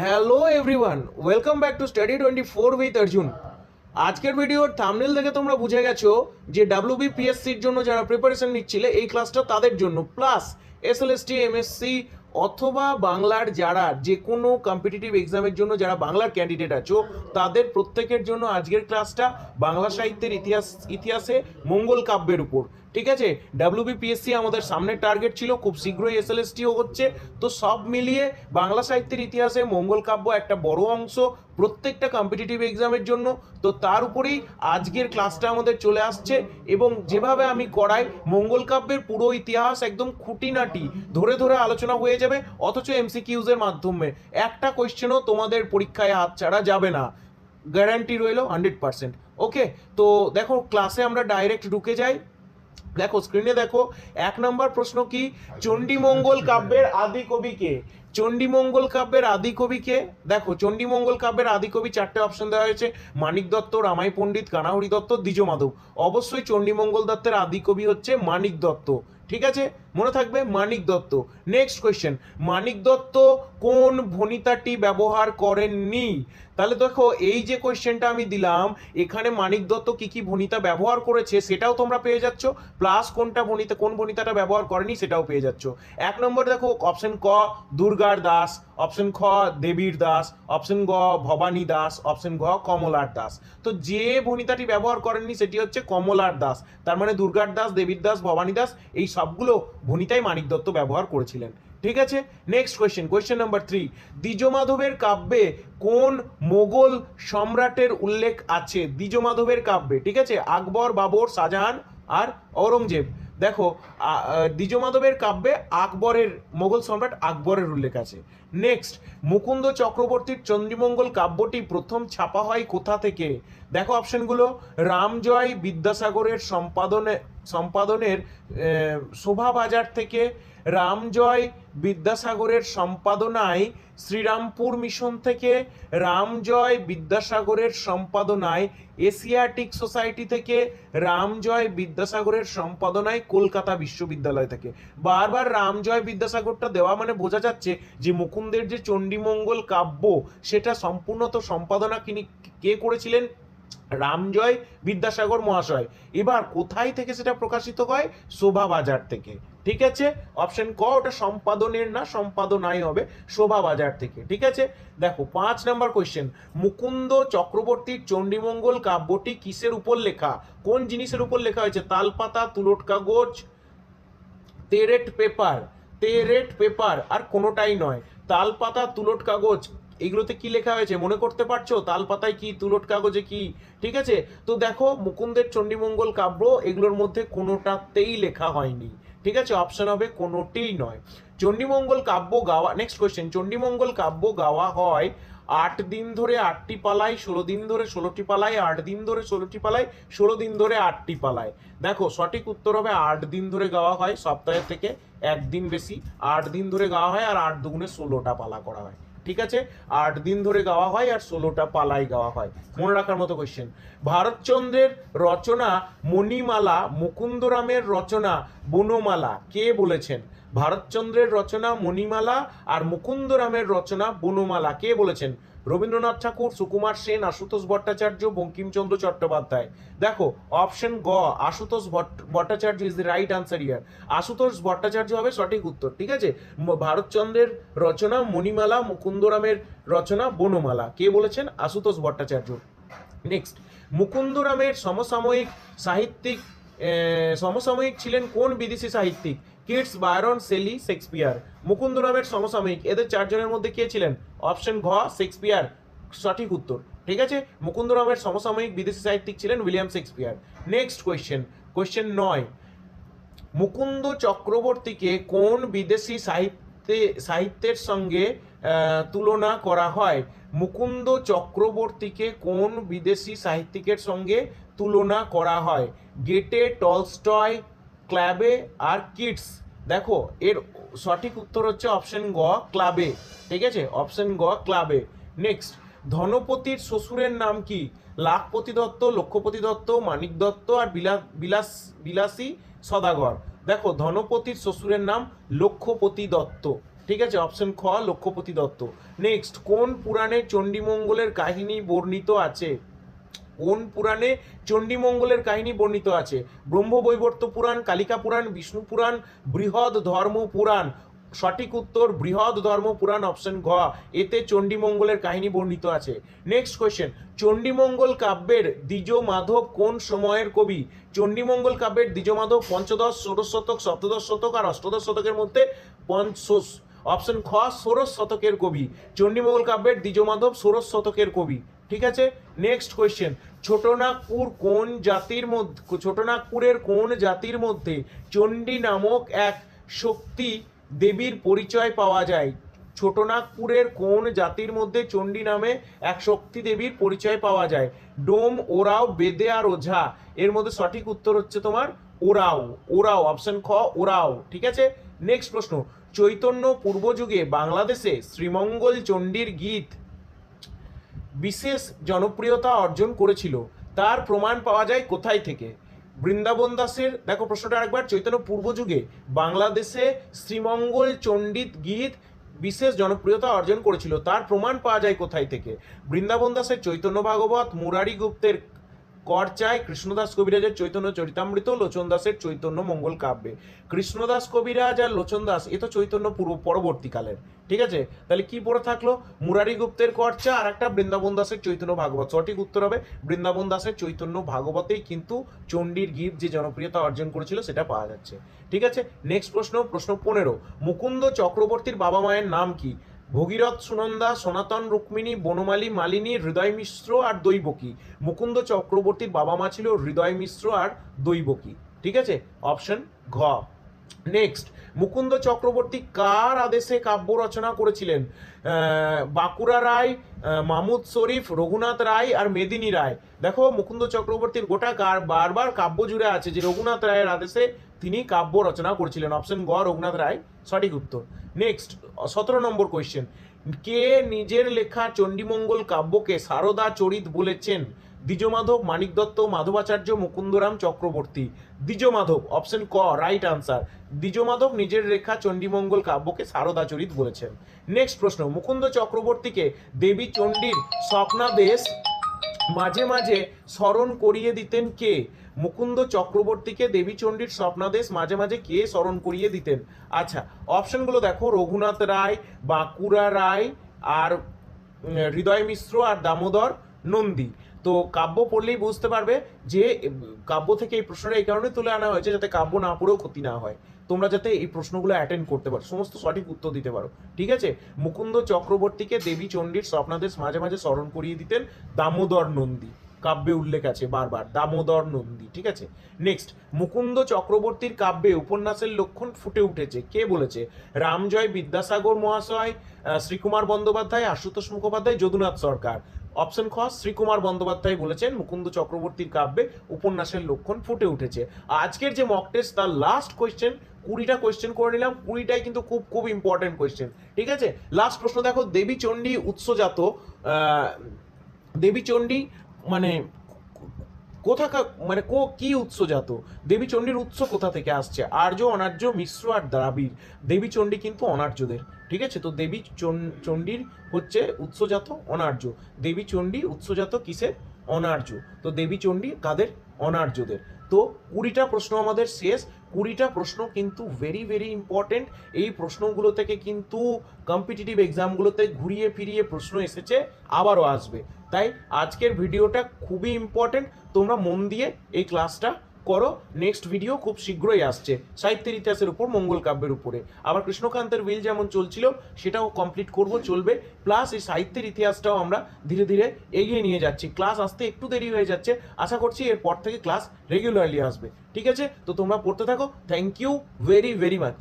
Hello everyone welcome back to study twenty four with Arjun আজকের ভিডিওর thumbnail থেকে তোমরা বুঝে গেছো যে ডাব্লিউবিপিএসসির জন্য যারা প্রিপারেশন নিচ্ছিলে, এই ক্লাসটা তাদের জন্য। প্লাস এসএলএসটি এমএসসি অথবা বাংলার যারা যে কোনো কম্পিটিটিভ এক্সামের জন্য যারা বাংলার ক্যান্ডিডেট আছো, তাদের প্রত্যেকের জন্য আজকের ক্লাসটা বাংলা সাহিত্যের ইতিহাস, ইতিহাসে মঙ্গল কাব্যের উপর। ঠিক আছে? ডাব্লিউবিপিএসসি আমাদের সামনের টার্গেট ছিল, খুব শীঘ্রই এসএলএসটিও হচ্ছে। তো সব মিলিয়ে বাংলা সাহিত্যের ইতিহাসে মঙ্গল কাব্য একটা বড় অংশ প্রত্যেকটা কম্পিটিটিভ এক্সামের জন্য। তো তার উপরেই আজকের ক্লাসটা আমাদের চলে আসছে এবং যেভাবে আমি করাই, মঙ্গল কাব্যের পুরো ইতিহাস একদম খুঁটিনাটি ধরে ধরে আলোচনা হয়ে যাবে, অথচ এমসিকিউজের মাধ্যমে। একটা কোয়েশ্চেনও তোমাদের পরীক্ষায় হাত ছাড়া যাবে না। গ্যারান্টি রইল হান্ড্রেড পার্সেন্ট ওকে তো দেখো ক্লাসে আমরা ডাইরেক্ট ঢুকে যাই। দেখো স্ক্রিনে দেখো, এক নম্বর প্রশ্ন কি? চণ্ডীমঙ্গল কাব্যের আদি কবি কে? চণ্ডীমঙ্গল কাব্যের আদি কবি কে? দেখো, চণ্ডীমঙ্গল কাব্যের আদি কবি চারটে অপশন দেওয়া হয়েছে। মানিক দত্ত, রামাই পণ্ডিত, কানাহরি দত্ত, দ্বিজ মাধব। অবশ্যই চণ্ডীমঙ্গল দত্তের আদি কবি হচ্ছে মানিক দত্ত। ঠিক আছে? মনে থাকবে মানিক দত্ত। নেক্সট কোয়েশ্চেন মানিক দত্ত কোন ভনিতাটি ব্যবহার করেননি? তাহলে দেখো, এই যে কোয়েশ্চেনটা আমি দিলাম, এখানে মানিক দত্ত কি কি ভনিতা ব্যবহার করেছে সেটাও তোমরা পেয়ে যাচ্ছ প্লাস কোনটা ভনিতা, কোন ভনিতাটা ব্যবহার করেনি সেটাও পেয়ে যাচ্ছ। এক নম্বর দেখো অপশন ক, দুর্গার দাস অপশন খ, দেবীর দাস অপশন গ, ভবানী দাস অপশন ঘ, কমলার দাস। তো যে ভনিতাটি ব্যবহার করেননি সেটি হচ্ছে কমলার দাস, তার মানে দুর্গার দাস, দেবীর দাস, ভবানী দাস, এই সবগুলো ভনিতাই মানিক দত্ত ব্যবহার করেছিলেন। ঠিক আছে? Next question question number three দ্বিজমাধবের কাব্যে কোন মোগল সম্রাটের উল্লেখ আছে? দ্বিজমাধবের কাব্যে, ঠিক আছে? আকবর, বাবর, শাহজাহান আর ঔরঙ্গজেব। দেখো দ্বিজ মাধবের দ্বিজমাধবের কাব্যে আকবরের, মোগল সম্রাট আকবরের উল্লেখ আছে। নেক্সট মুকুন্দ চক্রবর্তীর চন্দ্রমঙ্গল কাব্যটি প্রথম ছাপা হয় কোথা থেকে? দেখো অপশনগুলো। রামজয় বিদ্যাসাগরের সম্পাদনে, সম্পাদনের শোভাবাজার থেকে রামজয় বিদ্যাসাগরের সম্পাদনায় শ্রীরামপুর মিশন থেকে রামজয় বিদ্যাসাগরের সম্পাদনায় এশিয়াটিক সোসাইটি থেকে রামজয় বিদ্যাসাগরের সম্পাদনায় কলকাতা বিশ্ববিদ্যালয় থেকে। বারবার রামজয় বিদ্যাসাগরটা দেওয়া মানে বোঝা যাচ্ছে যে মুকুন্দের যে চণ্ডীমঙ্গল কাব্য, সেটা সম্পূর্ণত সম্পাদনা কিনি, কে করেছিলেন? রামজয় বিদ্যাসাগর মহাশয়। এবার কোথায় থেকে সেটা প্রকাশিত হয়? শোভা বাজার থেকে। ঠিক আছে? অপশন ক, ওটা সম্পাদনের না, সম্পাদনাই হবে। শোভা বাজার থেকে। ঠিক আছে? দেখো, পাঁচ নাম্বার কোয়েশ্চেন মুকুন্দ চক্রবর্তীর চণ্ডীমঙ্গল কাব্যটি কিসের উপর লেখা? কোন জিনিসের উপর লেখা হয়েছে? তালপাতা তুলট কাগজ, তেরেট পেপার তেরেট পেপার, আর কোনোটাই নয়। তালপাতা তুলট কাগজ, এইগুলোতে কি লেখা হয়েছে? মনে করতে পারছ? তাল পাতায় কি তুলট কাগজে কি? ঠিক আছে? তো দেখো, মুকুন্দের চণ্ডীমঙ্গল কাব্য, এগুলোর মধ্যে কোনোটাতেই লেখা হয়নি। ঠিক আছে? অপশন হবে কোনোটিই নয়। চণ্ডীমঙ্গল কাব্য গাওয়া নেক্সট কোয়েশ্চেন চণ্ডীমঙ্গল কাব্য গাওয়া হয় আট দিন ধরে আটটি পালায়, ষোলো দিন ধরে ষোলোটি পালায়, আট দিন ধরে ষোলোটি পালায়, ষোলো দিন ধরে আটটি পালায়। দেখো, সঠিক উত্তর হবে আট দিন ধরে গাওয়া হয় সপ্তাহের থেকে একদিন বেশি। আট দিন ধরে গাওয়া হয় আর আট দুগুণে ষোলোটা পালা করা হয়। ঠিক আছে? আট দিন ধরে গাওয়া হয় আর ষোলোটা পালাই গাওয়া হয়। মনে রাখার মতো কোয়েশ্চেন ভারতচন্দ্রের রচনা মণিমালা, মুকুন্দরামের রচনা বনমালা। কে বলেছেন? ভারতচন্দ্রের রচনা মণিমালা আর মুকুন্দরামের রচনা বনমালা। কে বলেছেন? রবীন্দ্রনাথ ঠাকুর, সুকুমার সেন, আশুতোষ ভট্টাচার্য, বঙ্কিমচন্দ্র চট্টোপাধ্যায়। দেখো অপশন গ, Ashutosh Bhatt- Bhattacharya is the right answer ইয়ার আশুতোষ ভট্টাচার্য হবে সঠিক উত্তর, ঠিক আছে? ভারতচন্দ্রের রচনা মণিমালা, মুকুন্দরামের রচনা বনমালা। কে বলেছেন? আশুতোষ ভট্টাচার্য। নেক্সট মুকুন্দরামের সমসাময়িক সাহিত্যিক সমসাময়িক ছিলেন কোন বিদেশি সাহিত্যিক? Keats Byron Shelley, Shakespeare. মুকুন্দরামের সমসাময়িক, এদের চারজনের মধ্যে কে ছিলেন? অপশন ঘ, শেক্সপিয়ার। সঠিক উত্তর, ঠিক আছে? মুকুন্দরামের সমসাময়িক বিদেশি সাহিত্যিক ছিলেন William Shakespeare. Next question question নয়। মুকুন্দ চক্রবর্তীকে কোন বিদেশি সাহিত্যে, সাহিত্যের সঙ্গে তুলনা করা হয়? মুকুন্দ চক্রবর্তীকে কোন বিদেশি সাহিত্যিকের সঙ্গে তুলনা করা হয়? গেটে, টলস্টয় ক্লাবে আর কিডস। দেখো, এর সঠিক উত্তর হচ্ছে অপশন গ, ক্লাবে। ঠিক আছে? অপশন গ, ক্লাবে। নেক্সট ধনপতির শ্বশুরের নাম কি? লাখপতি দত্ত লক্ষ্যপতি দত্ত, মানিক দত্ত আর বিলাস বিলাস, বিলাসী সদাগর। দেখো, ধনপতির শ্বশুরের নাম লক্ষ্যপতি দত্ত। ঠিক আছে? অপশন খ লক্ষ্যপতি দত্ত। নেক্সট কোন পুরাণে চণ্ডীমঙ্গলের কাহিনী বর্ণিত আছে? কোন পুরাণে চণ্ডীমঙ্গলের কাহিনী বর্ণিত আছে? ব্রহ্মবৈবর্ত পুরাণ, কালিকা পুরাণ, বিষ্ণু পুরাণ, বৃহৎ ধর্ম পুরাণ। সঠিক উত্তর, বৃহৎ ধর্ম পুরাণ, অপশন ঘ। এতে চণ্ডীমঙ্গলের কাহিনী বর্ণিত আছে। নেক্সট কোয়েশ্চেন চণ্ডীমঙ্গল কাব্যের দ্বিজ মাধব কোন সময়ের কবি? চণ্ডীমঙ্গল কাব্যের দ্বিজ মাধব পঞ্চদশ, ষোড়শ শতক, সপ্তদশ শতক আর অষ্টদশ শতকের মধ্যে পঞ্চ অপশন খ, ষোড়শ শতকের কবি। চণ্ডীমঙ্গল কাব্যের দ্বিজমাধব ষোড়শ শতকের কবি। ঠিক আছে? নেক্সট কোয়েশ্চেন ছোটনাগপুর কোন জাতির মধ্যে, ছোটনাগপুরের কোন জাতির মধ্যে চণ্ডী নামক এক শক্তি দেবীর পরিচয় পাওয়া যায়? ছোটনাগপুরের কোন জাতির মধ্যে চণ্ডী নামে এক শক্তি দেবীর পরিচয় পাওয়া যায়? ডোম, ওরাও, বেদে আর ওঝা। এর মধ্যে সঠিক উত্তর হচ্ছে তোমার ওরাও। ওরাও, অপশন খ, ওরাও। ঠিক আছে? নেক্সট প্রশ্ন. চৈতন্য পূর্বযুগে বাংলাদেশে শ্রীমঙ্গল চণ্ডীর গীত বিশেষ জনপ্রিয়তা অর্জন করেছিল। তার প্রমাণ পাওয়া যায় কোথায় থেকে? বৃন্দাবন দাসের, দেখো প্রশ্নটা আরেকবার, চৈতন্য পূর্বযুগে বাংলাদেশে শ্রীমঙ্গল চণ্ডীত গীত বিশেষ জনপ্রিয়তা অর্জন করেছিল। তার প্রমাণ পাওয়া যায় কোথায় থেকে? বৃন্দাবন দাসের চৈতন্য ভাগবত মুরারি গুপ্তের করচায় কৃষ্ণদাস কবিরাজের চৈতন্য চরিতামৃত লোচন দাসের চৈতন্য মঙ্গল কাব্যে। কৃষ্ণদাস কবিরাজ আর লোচন দাস এ তো চৈতন্য পূর্ব, পরবর্তীকালের। ঠিক আছে? তাহলে কি পড়ে থাকল? মুরারি গুপ্তের করচা আর একটা বৃন্দাবন দাসের চৈতন্য ভাগবত। সঠিক উত্তর হবে, বৃন্দাবন দাসের চৈতন্য ভাগবতেই কিন্তু চণ্ডীর গীত যে জনপ্রিয়তা অর্জন করেছিল সেটা পাওয়া যাচ্ছে। ঠিক আছে? নেক্সট প্রশ্ন প্রশ্ন পনেরো। মুকুন্দ চক্রবর্তীর বাবা মায়ের নাম কি? ভগীরথ, সুনন্দা, সনাতন, রুক্মিণী, বনমালী, মালিনী হৃদয় মিশ্র আর দৈবকী। মুকুন্দ চক্রবর্তীর বাবা মা ছিল হৃদয় মিশ্র আর দৈবকী। ঠিক আছে? অপশন ঘ। নেক্সট মুকুন্দ চক্রবর্তী কার আদেশে কাব্য রচনা করেছিলেন? বাঁকুড়া রায় মাহমুদ শরীফ, রঘুনাথ রায় আর মেদিনী রায়। দেখো, মুকুন্দ চক্রবর্তীর গোটা কার বারবার কাব্য জুড়ে আছে যে রঘুনাথ রায়ের আদেশে তিনি কাব্য রচনা করেছিলেন। অপশন গ, রঘুনাথ রায়। সঠিক উত্তর। নেক্সট সতেরো নম্বর কোয়েশ্চেন কে নিজের লেখা চণ্ডীমঙ্গল কাব্যকে সারদা চরিত বলেছেন? দ্বিজমাধব, মানিক দত্ত, মাধবাচার্য, মুকুন্দরাম চক্রবর্তী। দ্বিজমাধব অপশন ক রাইট আনসার দ্বিজমাধব নিজের রেখা চণ্ডীমঙ্গল কাব্যকে সারদা চরিত বলেছেন। নেক্সট প্রশ্ন, মুকুন্দ চক্রবর্তীকে দেবী চণ্ডীর স্বপ্নাদেশ মাঝে মাঝে স্মরণ করিয়ে দিতেন কে? মুকুন্দ চক্রবর্তীকে দেবী চণ্ডীর স্বপ্নাদেশ মাঝে মাঝে কে স্মরণ করিয়ে দিতেন? আচ্ছা অপশনগুলো দেখো, রঘুনাথ রায়, বাঁকুড়া রায়, আর হৃদয় মিশ্র আর দামোদর নন্দী। তো কাব্য পড়লেই বুঝতে পারবে যে কাব্য থেকে এই প্রশ্নটা এই কারণে তুলে আনা হয়েছে যাতে কাব্য না পড়েও ক্ষতি না হয়। তোমরা যাতে এই প্রশ্নগুলো অ্যাটেন্ড করতে পারো। সমস্ত সঠিক উত্তর দিতে পারো। ঠিক আছে? মুকুন্দ চক্রবর্তীকে দেবী চণ্ডীর স্বপ্নাদেশ মাঝে মাঝে স্মরণ করিয়ে দিতেন দামোদর নন্দী। কাব্যে উল্লেখ আছে বারবার। দামোদর নন্দী, ঠিক আছে? নেক্সট মুকুন্দ চক্রবর্তীর কাব্যে উপন্যাসের লক্ষণ ফুটে উঠেছে। কে বলেছে? রামজয় বিদ্যাসাগর মহাশয় শ্রীকুমার বন্দ্যোপাধ্যায়, আশুতোষ মুখোপাধ্যায়, যদুনাথ সরকার। অপশন খ, শ্রীকুমার বন্দ্যোপাধ্যায় বলেছেন মুকুন্দ চক্রবর্তীর কাব্যে উপন্যাসের লক্ষণ ফুটে উঠেছে। আজকের যে মক টেস্ট তার লাস্ট কোয়েশ্চেন কুড়িটা কোয়েশ্চেন করে নিলাম। কুড়িটাই কিন্তু খুব খুব ইম্পর্টেন্ট কোয়েশ্চেন ঠিক আছে? লাস্ট প্রশ্ন দেখো দেবী চণ্ডী উৎসজাত দেবী চণ্ডী মানে কোথাকার মানে কো, কি উৎসজাত দেবী চণ্ডীর উৎস কোথা থেকে আসছে? আর্য, অনার্য, মিশ্র আর দ্রাবিড়। দেবী চণ্ডী কিন্তু অনার্যদের, ঠিক আছে? তো দেবী চণ্ডীর হচ্ছে উৎসজাত অনার্য। দেবী চণ্ডী উৎসজাত কিসের? অনার্য। তো দেবী চণ্ডী কাদের? অনার্যদের। তো কুড়িটা প্রশ্ন আমাদের শেষ। কুড়িটা প্রশ্ন কিন্তু ভেরি ভেরি ইম্পর্টেন্ট এই প্রশ্নগুলো থেকে কিন্তু কম্পিটিটিভ এক্সামগুলোতে ঘুরিয়ে ফিরিয়ে প্রশ্ন এসেছে, আবারও আসবে। তাই আজকের ভিডিওটা খুবই ইম্পর্টেন্ট তোমরা মন দিয়ে এই ক্লাসটা করো নেক্সট ভিডিও খুব শীঘ্রই আসছে। সাহিত্যের ইতিহাসের উপর, মঙ্গল কাব্যের উপরে। আবার কৃষ্ণকান্তের উইল যেমন চলছিল, সেটাও কমপ্লিট করব, চলবে। প্লাস এই সাহিত্যের ইতিহাসটাও আমরা ধীরে ধীরে এগিয়ে নিয়ে যাচ্ছি। ক্লাস আসতে একটু দেরি হয়ে যাচ্ছে। আশা করছি এরপর থেকে ক্লাস রেগুলারলি আসবে। ঠিক আছে? তো তোমরা পড়তে থাকো। Thank you very very much